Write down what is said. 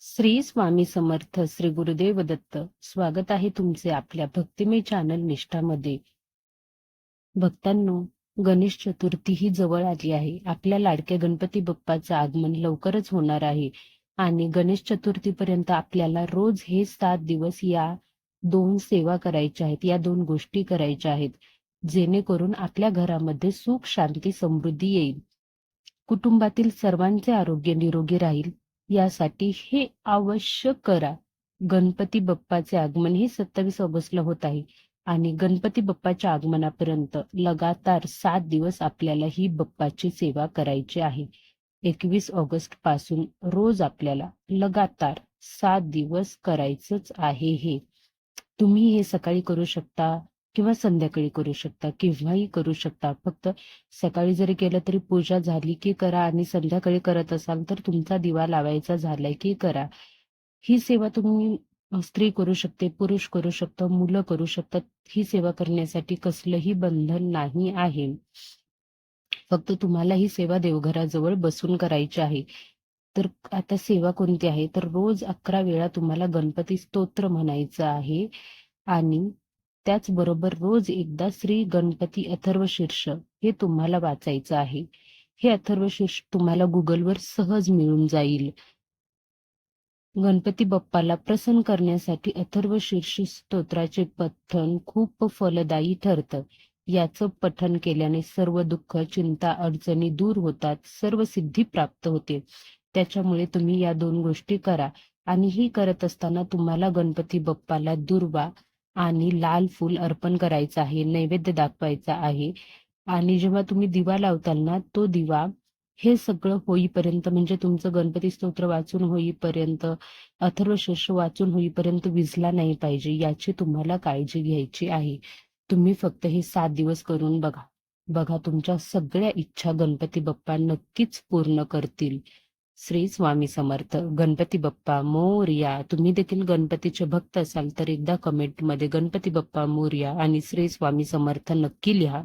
श्री स्वामी समर्थ श्री गुरुदेव दत्त. स्वागत आहे तुमचे आपल्या भक्तिमय चॅनल निष्ठामध्ये. भक्तांनो गणेश चतुर्थी ही जवळ आली आहे. आपल्या लाडक्या गणपती बाप्पाचं आगमन लवकरच होणार आहे. आणि गणेश चतुर्थीपर्यंत आपल्याला रोज हे सात दिवस या दोन सेवा करायच्या आहेत या दोन गोष्टी करायच्या आहेत. जेणेकरून आपल्या घरामध्ये सुख शांती समृद्धी येईल. कुटुंबातील सर्वांचे आरोग्य निरोगी राहील. यासाठी हे अवश्य करा. गणपती बाप्पाचे आगमन हे सत्तावीस ऑगस्टला होत आहे आणि गणपती बाप्पाच्या आगमनापर्यंत लगातार सात दिवस आपल्याला ही बाप्पाची सेवा करायची आहे. एकवीस ऑगस्टपासून रोज आपल्याला लगातार सात दिवस करायचंच आहे हे. तुम्ही हे सकाळी करू शकता किंवा संध्याकाळी करू शकता केव्हाही करू शकता. फक्त सकाळी जरी केलं तरी पूजा झाली की करा आणि संध्याकाळी करत असाल तर तुमचा दिवा लावायचा झालाय की करा. ही सेवा तुम्ही स्त्री करू शकते पुरुष करू शकतो मुलं करू शकतात. ही सेवा करण्यासाठी कसलंही बंधन नाही आहे. फक्त तुम्हाला ही सेवा देवघराजवळ बसून करायची आहे. तर आता सेवा कोणती आहे? तर रोज अकरा वेळा तुम्हाला गणपती स्तोत्र म्हणायचं आहे. आणि त्याचबरोबर रोज एकदा श्री गणपती अथर्व शीर्ष हे तुम्हाला वाचायचं आहे. हे अथर्व शीर्ष तुम्हाला गुगलवर सहज मिळून जाईल. गणपती बाप्पाला प्रसन्न करण्यासाठी अथर्व शीर्ष स्तोत्राचे पठण खूप फलदायी ठरतं. याचं पठण केल्याने सर्व दुःख चिंता अडचणी दूर होतात सर्व सिद्धी प्राप्त होते. त्याच्यामुळे तुम्ही या दोन गोष्टी करा आणि ही करत असताना तुम्हाला गणपती बाप्पाला दुर्वा आणि लाल फूल अर्पण करायचं आहे नैवेद्य दाखवायचा आहे. आणि जेव्हा तुम्ही दिवा लावताल ना तो दिवा हे सगळं होईपर्यंत म्हणजे तुमचं गणपती स्तोत्र वाचून होईपर्यंत अथर्व शीर्ष वाचून होईपर्यंत विजला नाही पाहिजे याची तुम्हाला काळजी घ्यायची आहे. तुम्ही फक्त हे सात दिवस करून बघा. बघा तुमच्या सगळ्या इच्छा गणपती बाप्पा नक्कीच पूर्ण करतील. श्री स्वामी समर्थ गणपती बाप्पा मोरया. तुम्ही देखील गणपतीचे भक्त असाल तर एकदा कमेंटमध्ये गणपती बाप्पा मोरया आणि श्री स्वामी समर्थ नक्की लिहा.